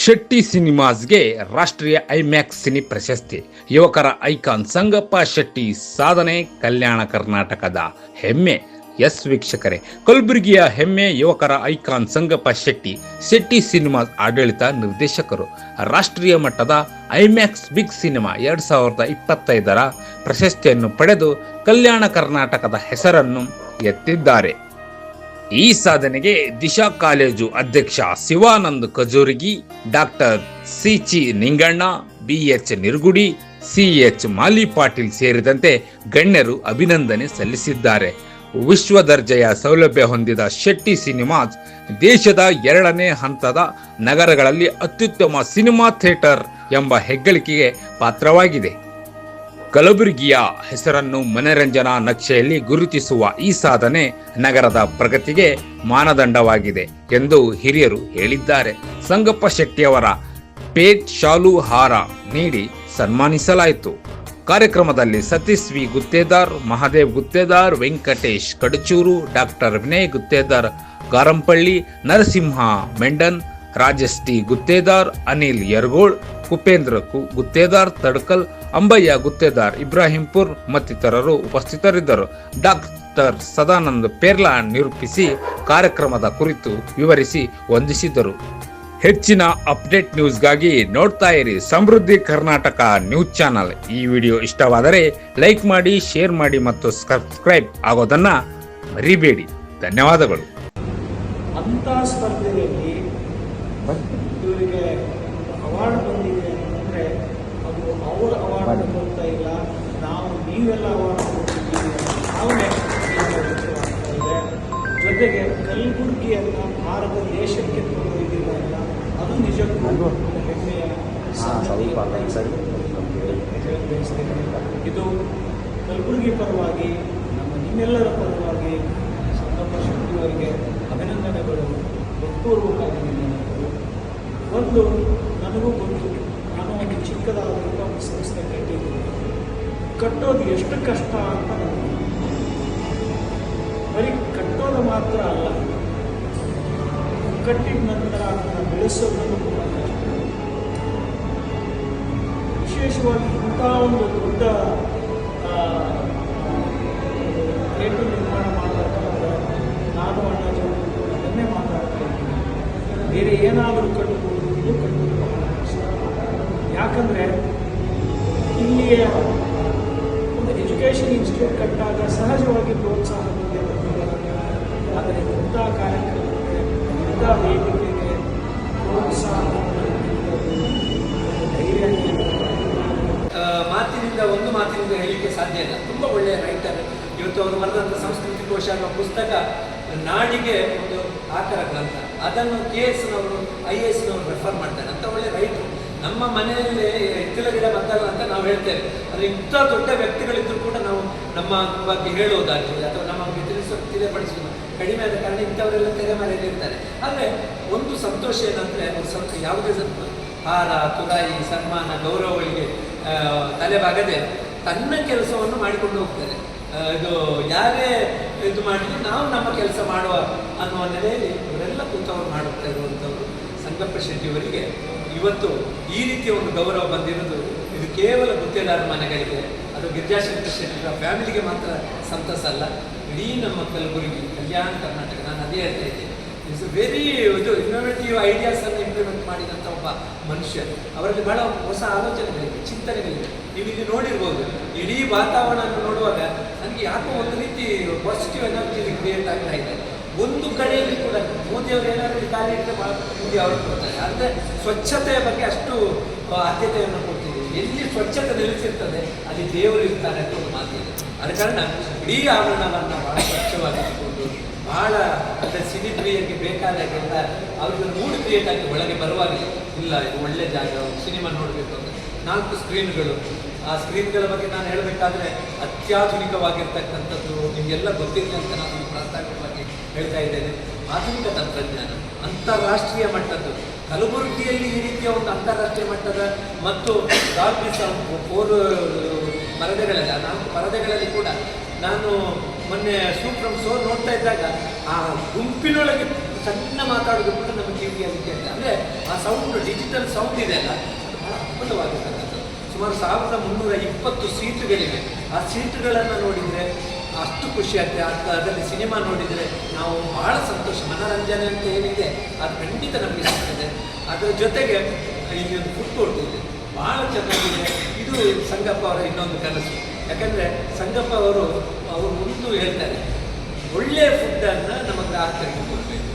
ಶೆಟ್ಟಿ ಸಿನಿಮಾಸ್ಗೆ ರಾಷ್ಟ್ರೀಯ ಐಮ್ಯಾಕ್ಸ್ ಸಿನಿ ಪ್ರಶಸ್ತಿ. ಯುವಕರ ಐಕಾನ್ ಸಂಗಪ್ಪ ಶೆಟ್ಟಿ ಸಾಧನೆ ಕಲ್ಯಾಣ ಕರ್ನಾಟಕದ ಹೆಮ್ಮೆ. ಎಸ್ ವೀಕ್ಷಕರೇ, ಕಲಬುರಗಿಯ ಹೆಮ್ಮೆ ಯುವಕರ ಐಕಾನ್ ಸಂಗಪ್ಪ ಶೆಟ್ಟಿ ಶೆಟ್ಟಿ ಸಿನಿಮಾ ಆಡಳಿತ ನಿರ್ದೇಶಕರು. ರಾಷ್ಟ್ರೀಯ ಮಟ್ಟದ ಐಮ್ಯಾಕ್ಸ್ ಬಿಗ್ ಸಿನಿಮಾ ಎರಡ್ ಸಾವಿರದ ಇಪ್ಪತ್ತೈದರ ಪ್ರಶಸ್ತಿಯನ್ನು ಪಡೆದು ಕಲ್ಯಾಣ ಕರ್ನಾಟಕದ ಹೆಸರನ್ನು ಎತ್ತಿದ್ದಾರೆ. ಈ ಸಾಧನೆಗೆ ದಿಶಾ ಕಾಲೇಜು ಅಧ್ಯಕ್ಷ ಶಿವಾನಂದ್ ಕಜೂರಿಗಿ, ಡಾಕ್ಟರ್ ಸಿಚಿ ನಿಂಗಣ್ಣ, ಬಿಎಚ್ ನಿರ್ಗುಡಿ, ಸಿಎಚ್ ಮಾಲಿ ಪಾಟೀಲ್ ಸೇರಿದಂತೆ ಗಣ್ಯರು ಅಭಿನಂದನೆ ಸಲ್ಲಿಸಿದ್ದಾರೆ. ವಿಶ್ವ ದರ್ಜೆಯ ಸೌಲಭ್ಯ ಹೊಂದಿದ ಶೆಟ್ಟಿ ಸಿನಿಮಾಸ್ ದೇಶದ ಎರಡನೇ ಹಂತದ ನಗರಗಳಲ್ಲಿ ಅತ್ಯುತ್ತಮ ಸಿನಿಮಾ ಥಿಯೇಟರ್ ಎಂಬ ಹೆಗ್ಗಳಿಕೆಗೆ ಪಾತ್ರವಾಗಿದೆ. ಕಲಬುರಗಿಯ ಹೆಸರನ್ನು ಮನರಂಜನಾ ನಕ್ಷೆಯಲ್ಲಿ ಗುರುತಿಸುವ ಈ ಸಾಧನೆ ನಗರದ ಪ್ರಗತಿಗೆ ಮಾನದಂಡವಾಗಿದೆ ಎಂದು ಹಿರಿಯರು ಹೇಳಿದ್ದಾರೆ. ಸಂಗಪ್ಪ ಶೆಟ್ಟಿಯವರ ಪೇಟ್ ಶಾಲು ಹಾರ ನೀಡಿ ಸನ್ಮಾನಿಸಲಾಯಿತು. ಕಾರ್ಯಕ್ರಮದಲ್ಲಿ Satish V. Guttedar, Mahadev Guttedar, Venkatesh Kadachur, doctor Vinay Guttedar Garampalli Narasimha Mendon, Rajesh T. Guttedar, Anil Yargol, Upendra Guttedar, Tadkal Ambayya Guttedar Ibrahimpur ಮತ್ತಿತರರು ಉಪಸ್ಥಿತರಿದ್ದರು. ಡಾಕ್ಟರ್ ಸದಾನಂದ್ ಪೇರ್ಲಾ ನಿರೂಪಿಸಿ ಕಾರ್ಯಕ್ರಮದ ಕುರಿತು ವಿವರಿಸಿ ವಂದಿಸಿದರು. ಹೆಚ್ಚಿನ ಅಪ್ಡೇಟ್ ನ್ಯೂಸ್ಗಾಗಿ ನೋಡ್ತಾ ಇರಿ ಸಮೃದ್ಧಿ ಕರ್ನಾಟಕ ನ್ಯೂಸ್ ಚಾನಲ್. ಈ ವಿಡಿಯೋ ಇಷ್ಟವಾದರೆ ಲೈಕ್ ಮಾಡಿ, ಶೇರ್ ಮಾಡಿ ಮತ್ತು ಸಬ್ಸ್ಕ್ರೈಬ್ ಆಗೋದನ್ನ ಮರಿಬೇಡಿ. ಧನ್ಯವಾದಗಳು. ನೀವೆಲ್ಲ ಭಾವನೆ ಜೊತೆಗೆ ಕಲಬುರಗಿಯನ್ನು ಭಾರತ ದೇಶಕ್ಕೆ ತಗೊಂಡಿದ್ದೀವಿ ಅಲ್ಲ ಅದು ನಿಜಕ್ಕೂ ಹೆಮ್ಮೆಯ ಇದು ಕಲಬುರಗಿ ಪರವಾಗಿ ನಮ್ಮ ನಿಮ್ಮೆಲ್ಲರ ಪರವಾಗಿ ಸಂಗಪ್ಪ ಶೆಟ್ಟಿಯವರಿಗೆ ಅಭಿನಂದನೆಗಳು. ಅಭಿನಂದನೆಗಳು ಒಂದು ನನಗೂ ಗೊತ್ತು. ನಾನು ಒಂದು ಚಿಕ್ಕದಾದಂಥ ಒಂದು ಸಂಸ್ಥೆ ಕಟ್ಟಿದ್ದೀನಿ ಕಟ್ಟೋದು ಎಷ್ಟು ಕಷ್ಟ ಅಂತ ಬರೀ ಕಟ್ಟೋದು ಮಾತ್ರ ಅಲ್ಲ, ಕಟ್ಟಿದ ನಂತರ ಅದನ್ನು ಬೆಳೆಸೋದನ್ನು ಕೂಡ ಕಷ್ಟ. ವಿಶೇಷವಾಗಿ ಇಂಥ ಒಂದು ದೊಡ್ಡ ಏಟು ನಿರ್ಮಾಣ ಮಾಡಬೇಕಾದ್ರೆ ನಾನು ಅಣ್ಣಾಜಿ ಅದನ್ನೇ ಮಾತಾಡ್ತಾ ಇದ್ದೀನಿ. ಬೇರೆ ಏನಾದರೂ ಕಟ್ಟಬಹುದು ಇದು ಕಟ್ಟುವುದು. ಬಹಳ ಕಷ್ಟ ಯಾಕಂದರೆ ಇಲ್ಲಿಯ ಕಟ್ಟಾಗ ಸಹಜವಾಗಿ ಪ್ರೋತ್ಸಾಹ ಆದರೆ ಇಂಥ ಕಾರ್ಯಕ್ರಮಕ್ಕೆ ಇಂಥ ವೇದಿಕೆಗೆ ಪ್ರೋತ್ಸಾಹ ಮಾತಿನಿಂದ ಒಂದು ಮಾತಿನಿಂದ ಹೇಳಲಿಕ್ಕೆ ಸಾಧ್ಯ ಇಲ್ಲ. ತುಂಬ ಒಳ್ಳೆಯ ರೈಟರ್ ಇವತ್ತು ಅವರು ಬರೆದಂಥ ಸಂಸ್ಕೃತಿ ಕೋಶ ಅನ್ನೋ ಪುಸ್ತಕ ನಾಡಿಗೆ ಒಂದು ಆಕರ ಗ್ರಂಥ. ಅದನ್ನು ಕೆ ಎಸ್ನವರು, ಐ ಎ ಎಸ್ನವರು ರೆಫರ್ ಮಾಡ್ತಾರೆ. ಅಂತ ಒಳ್ಳೆ ರೈಟರ್ ನಮ್ಮ ಮನೆಯಲ್ಲಿ ಎತ್ತಿಲ ಗಿಡ ಬತ್ತಲ್ಲ ಅಂತ ನಾವು ಹೇಳ್ತೇವೆ. ಆದರೆ ಇಂಥ ದೊಡ್ಡ ವ್ಯಕ್ತಿಗಳಿದ್ದರೂ ಕೂಡ ನಮ್ಮ ಬಗ್ಗೆ ಹೇಳುವುದಾಗಲಿ ಅಥವಾ ನಮ್ಮ ಬಗ್ಗೆ ತಿಳಿಸೋ ಕಡಿಮೆ ಆದ ಕಾರಣ ಇಂಥವರೆಲ್ಲ ತೆರೆಮರೆಯಲ್ಲಿ ಇರ್ತಾರೆ. ಆದರೆ ಒಂದು ಸಂತೋಷ ಏನಂದರೆ ಒಂದು ಸಂತ, ಯಾವುದೇ ಹಾರ, ತುರಾಯಿ, ಸನ್ಮಾನ ಗೌರವಗಳಿಗೆ ತಲೆಬಾಗದೆ ತನ್ನ ಕೆಲಸವನ್ನು ಮಾಡಿಕೊಂಡು ಹೋಗ್ತಾರೆ. ಇದು ಯಾರೇ ಇದು ಮಾಡಲಿ ನಾವು ನಮ್ಮ ಕೆಲಸ ಮಾಡುವ ಅನ್ನುವ ನೆಲೆಯಲ್ಲಿ ಇವರೆಲ್ಲ ಕೂತವರು ಮಾಡುತ್ತಾ ಇರುವಂಥವ್ರು ಸಂಗಪ್ಪ ಶೆಟ್ಟಿಯವರಿಗೆ ಇವತ್ತು ಈ ರೀತಿಯ ಒಂದು ಗೌರವ ಬಂದಿರೋದು, ಇದು ಕೇವಲ ಗುತ್ತೇದಾರ ಮನೆಗಳಿಗೆ ಅದು ಗಿರಿಜಾಶಂಕರ್ ಶೆಟ್ಟಿಯವರ ಫ್ಯಾಮಿಲಿಗೆ ಮಾತ್ರ ಸಂತಸ ಅಲ್ಲ. ಇಡೀ ನಮ್ಮ ಕಲಬುರಗಿ, ಕಲ್ಯಾಣ ಕರ್ನಾಟಕ, ನಾನು ಅದೇ ಹೇಳ್ತಾ ಇದ್ದೇನೆ. ಇಟ್ಸ್ ವೆರಿ ಇದು ಇನ್ನೋವೇಟಿವ್ ಐಡಿಯಾಸ್ ಅನ್ನು ಇಂಪ್ಲಿಮೆಂಟ್ ಮಾಡಿದಂಥ ಒಬ್ಬ ಮನುಷ್ಯ. ಅವರಲ್ಲಿ ಬಹಳ ಹೊಸ ಆಲೋಚನೆಗಳಿವೆ, ಚಿಂತನೆಗಳಿವೆ. ನೀವು ಇಲ್ಲಿ ನೋಡಿರ್ಬೋದು. ಇಡೀ ವಾತಾವರಣ ನೋಡುವಾಗ ನನಗೆ ಯಾಕೋ ಒಂದು ರೀತಿ ಪಾಸಿಟಿವ್ ಎನರ್ಜಿ ಕ್ರಿಯೇಟ್ ಆಗ್ತಾ ಇದೆ. ಒಂದು ಕಡೆಯಲ್ಲಿ ಕೂಡ ಮೋದಿಯವರು ಏನಾದರೂ ಖಾಲಿ ಇಟ್ಟರೆ ಭಾಳ ಅವರು ಕೊಡ್ತಾರೆ. ಅಂದರೆ ಸ್ವಚ್ಛತೆಯ ಬಗ್ಗೆ ಅಷ್ಟು ಆದ್ಯತೆಯನ್ನು ಎಲ್ಲಿ ಸ್ವಚ್ಛತೆ ನೆಲೆಸಿರ್ತದೆ ಅಲ್ಲಿ ದೇವರು ಇರ್ತಾರೆ ಅಂತ ಒಂದು ಮಾತಿದೆ ಆದ ಕಾರಣ ಇಡೀ ಆವರಣವನ್ನು ಬಹಳ ಸ್ವಚ್ಛವಾಗಿಟ್ಟುಕೊಂಡು ಬಹಳ ಅಂದರೆ ಸಿನಿ ಪ್ರಿಯಕ್ಕೆ ಬೇಕಾದಾಗೆಲ್ಲ ಅವ್ರಿಗೆ ಮೂಡ್ ಕ್ರಿಯೇಟ್ ಆಗಿ ಒಳಗೆ ಬರುವಾಗ ಇಲ್ಲ, ಇದು ಒಳ್ಳೆ ಜಾಗ ಸಿನಿಮಾ ನೋಡಬೇಕು ಅಂತ. ನಾಲ್ಕು ಸ್ಕ್ರೀನ್ಗಳು ಆ ಸ್ಕ್ರೀನ್ಗಳ ಬಗ್ಗೆ ನಾನು ಹೇಳಬೇಕಾದ್ರೆ ಅತ್ಯಾಧುನಿಕವಾಗಿರ್ತಕ್ಕಂಥದ್ದು ನಿಮಗೆಲ್ಲ ಗೊತ್ತಿದೆ ಅಂತ ನಾನು ಪ್ರಾಸ್ತಾವಿಕವಾಗಿ ಹೇಳ್ತಾ ಇದ್ದೇನೆ. ಆಧುನಿಕ ತಂತ್ರಜ್ಞಾನ, ಅಂತಾರಾಷ್ಟ್ರೀಯ ಮಟ್ಟದ್ದು. ಕಲಬುರಗಿಯಲ್ಲಿ ಈ ರೀತಿಯ ಒಂದು ಅಂತಾರಾಷ್ಟ್ರೀಯ ಮಟ್ಟದ ಮತ್ತು ಫೋರ್ ಪರದೆಗಳಲ್ಲಿ, ನಾಲ್ಕು ಪರದೆಗಳಲ್ಲಿ ಕೂಡ ನಾನು ಮೊನ್ನೆ ಸೂಪ್ರಮ್ ಸೋ ನೋಡ್ತಾ ಇದ್ದಾಗ ಆ ಗುಂಪಿನೊಳಗೆ ಸಣ್ಣ ಮಾತಾಡೋದು ಕೂಡ ನಮ್ಮ ಟಿವಿಯಲ್ಲಿ ಅಂದರೆ ಆ ಸೌಂಡ್ ಡಿಜಿಟಲ್ ಸೌಂಡ್ ಇದೆ ಅಲ್ಲ ಬಹಳ ಅದ್ಭುತವಾಗಿರ್ತಕ್ಕಂಥದ್ದು. ಸುಮಾರು ಸಾವಿರದ ಮುನ್ನೂರ ಇಪ್ಪತ್ತು ಸೀಟುಗಳಿವೆ. ಆ ಸೀಟುಗಳನ್ನು ನೋಡಿದರೆ ಅಷ್ಟು ಖುಷಿ ಆಗ್ತದೆ ಅದು ಅದರಲ್ಲಿ ಸಿನಿಮಾ ನೋಡಿದರೆ ನಾವು ಬಹಳ ಸಂತೋಷ. ಮನೋರಂಜನೆ ಅಂತ ಏನಿದೆ ಅದು ಖಂಡಿತ ನಮಗೆ ಸಿಗ್ತದೆ. ಅದರ ಜೊತೆಗೆ ಇಲ್ಲಿ ಒಂದು ಫುಡ್ ಕೋರ್ಟ್ ಇದೆ. ಭಾಳ ಚೆನ್ನಾಗಿದೆ. ಇದು ಸಂಗಪ್ಪ ಅವರ ಇನ್ನೊಂದು ಕನಸು. ಯಾಕಂದರೆ ಸಂಗಪ್ಪ ಅವರು ಅವರು ಒಂದು ಹೇಳ್ತಾರೆ ಒಳ್ಳೆಯ ಫುಡ್ಡನ್ನು ನಮ್ಮ ಗ್ರಾಹಕರಿಗೆ ಕೊಡಬೇಕು.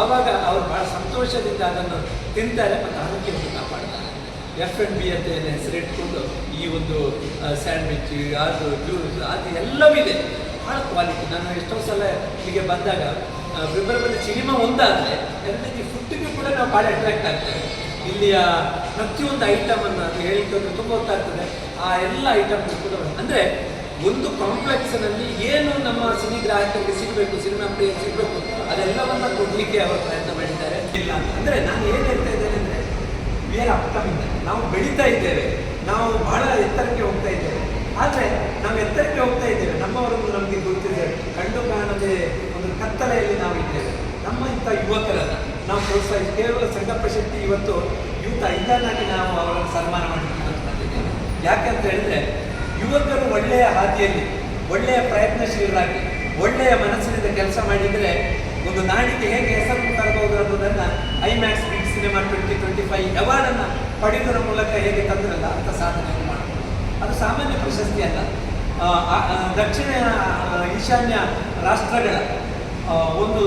ಆವಾಗ ಅವರು ಭಾಳ ಸಂತೋಷದಿಂದ ಅದನ್ನು ತಿಂತಾರೆ ಮತ್ತು ಆರೋಗ್ಯವನ್ನು ಕಾಪಾಡ್ತಾರೆ. ಎಫ್ ಎನ್ ಬಿ ಅಂತ ಏನು ಹೆಸರಿಟ್ಕೊಂಡು ಈ ಒಂದು ಸ್ಯಾಂಡ್ವಿಚ್ ಅದು ಜ್ಯೂಸ್ ಅದು ಇದೆ. ಭಾಳ ಕ್ವಾಲಿಟಿ ನಾನು ಎಷ್ಟೋ ಸಲ ಇಲ್ಲಿಗೆ ಬಂದಾಗ ಫೆಬ್ರವರಿ ಸಿನಿಮಾ ಒಂದಾದರೆ ಎರಡನೇದು ಫುಡ್ಡಿಗೂ ಕೂಡ ನಾವು ಭಾಳ ಅಟ್ರಾಕ್ಟ್ ಆಗ್ತೇವೆ. ಇಲ್ಲಿಯ ಪ್ರತಿಯೊಂದು ಐಟಮನ್ನು ಅದು ಹೇಳಿಕೊಂಡು ತುಂಬ ಗೊತ್ತಾಗ್ತದೆ. ಆ ಎಲ್ಲ ಐಟಮ್ ಕೂಡ ಅಂದರೆ ಒಂದು ಕಾಂಪ್ಲೆಕ್ಸ್ನಲ್ಲಿ ಏನು ನಮ್ಮ ಸಿನಿ ಗ್ರಾಹಕರಿಗೆ ಸಿಗಬೇಕು, ಸಿನಿಮಾ ಪ್ರಿಯ ಸಿಗಬೇಕು, ಅದೆಲ್ಲವನ್ನ ಕೊಡಲಿಕ್ಕೆ ಅವರು ಪ್ರಯತ್ನ ಮಾಡಿದ್ದಾರೆ. ಇಲ್ಲ, ಅಂದರೆ ನಾನು ಏನು ಹೇಳ್ತಾ ವಿ ಅಪ್ಕಮಿಂಗ್ ನಾವು ಬೆಳೀತಾ ಇದ್ದೇವೆ. ನಾವು ಬಹಳ ಎತ್ತರಕ್ಕೆ ಹೋಗ್ತಾ ಇದ್ದೇವೆ. ಆದರೆ ನಾವು ಎತ್ತರಕ್ಕೆ ಹೋಗ್ತಾ ಇದ್ದೇವೆ. ನಮ್ಮವರನ್ನು ನಮಗೆ ಗೊತ್ತಿದೆ. ಕಂಡು ಕಾಣದೆ ಒಂದು ಕತ್ತಲೆಯಲ್ಲಿ ನಾವು ಇದ್ದೇವೆ. ನಮ್ಮ ಇಂಥ ಯುವಕರನ್ನು ನಾವು ಪ್ರೋತ್ಸಾಹ ಕೇವಲ ಸಂಗಪ್ಪ ಶೆಟ್ಟಿ ಇವತ್ತು ಯೂತ್ ಐಕಾನಾಗಿ ನಾವು ಅವರನ್ನು ಸನ್ಮಾನ ಮಾಡಿದ್ದೇವೆ ಅಂತ ಹೇಳಿದ್ರೆ, ಯುವಕರು ಒಳ್ಳೆಯ ಹಾದಿಯಲ್ಲಿ, ಒಳ್ಳೆಯ ಪ್ರಯತ್ನಶೀಲರಾಗಿ, ಒಳ್ಳೆಯ ಮನಸ್ಸಿನಿಂದ ಕೆಲಸ ಮಾಡಿದರೆ ಒಂದು ನಾಡಿಗೆ ಹೇಗೆ ಹೆಸರು ತರಬಹುದು ಅನ್ನೋದನ್ನು IMAX cinema twenty twenty five ಅವಾರ್ಡನ್ನು ಪಡೆಯುವುದರ ಮೂಲಕ ಹೇಗೆ ತಂದ್ರಲ್ಲ ಅಂತ ಸಾಧನೆ ಮಾಡಬಹುದು ಅದು ಸಾಮಾನ್ಯ ಪ್ರಶಸ್ತಿ ಅಲ್ಲ. ಆ, ಆ, ಆ, ದಕ್ಷಿಣ ಈಶಾನ್ಯ ರಾಷ್ಟ್ರಗಳ ಒಂದು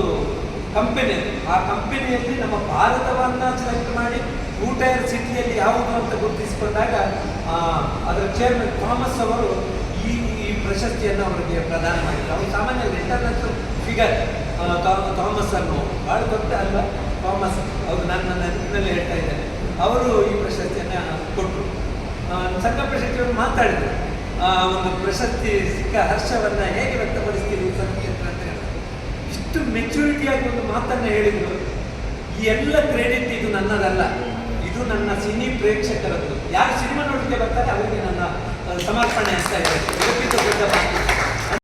ಕಂಪೆನಿ ಆ ಕಂಪೆನಿಯಲ್ಲಿ ನಮ್ಮ ಭಾರತವನ್ನು ಸೆಲೆಕ್ಟ್ ಮಾಡಿ ಊಟೈರ್ ಟೈರ್ ಸಿಟಿಯಲ್ಲಿ ಯಾವುದು ಅಂತ ಗುರುತಿಸಿಕೊಂಡಾಗ ಅದರ ಚೇರ್ಮನ್ ಥಾಮಸ್ ಅವರು ಈ ಈ ಪ್ರಶಸ್ತಿಯನ್ನು ಅವರಿಗೆ ಪ್ರದಾನ ಮಾಡಿದ್ರು. ಅವರು ಸಾಮಾನ್ಯ ಇಂಟರ್ನ್ಯಾಷನಲ್ ಫಿಗರ್ ಥಾಮಸ್ ಅನ್ನು ಭಾಳ ದೊಡ್ಡ ಅಲ್ಲ ಥಾಮಸ್ ಅವರು ನಾನು ನನ್ನ ನೆನಪಿನಲ್ಲಿ ಹೇಳ್ತಾ ಇದ್ದಾರೆ. ಅವರು ಈ ಪ್ರಶಸ್ತಿಯನ್ನು ಕೊಟ್ಟರು ಸಂಘ ಪ್ರಶಸ್ತಿಯವರು ಮಾತಾಡಿದರು. ಆ, ಒಂದು ಪ್ರಶಸ್ತಿ ಸಿಕ್ಕ ಹರ್ಷವನ್ನು ಹೇಗೆ ವ್ಯಕ್ತಪಡಿಸ್ತೀರಿ ಸಂಘಕ್ಷೇತ್ರ ಅಂತ ಹೇಳಿದ್ರು. ಇಷ್ಟು ಮೆಚುರಿಟಿಯಾಗಿ ಒಂದು ಮಾತನ್ನು ಹೇಳಿದರು. ಈ ಎಲ್ಲ ಕ್ರೆಡಿಟ್ ಇದು ನನ್ನದಲ್ಲ. ಇದು ನನ್ನ ಸಿನಿ ಪ್ರೇಕ್ಷಕರದ್ದು. ಯಾರು ಸಿನಿಮಾ ನೋಡಲಿಕ್ಕೆ ಬರ್ತಾರೆ ಅವರಿಗೆ ನನ್ನ ಸಮರ್ಪಣೆ ಅಂತ ಮಾತು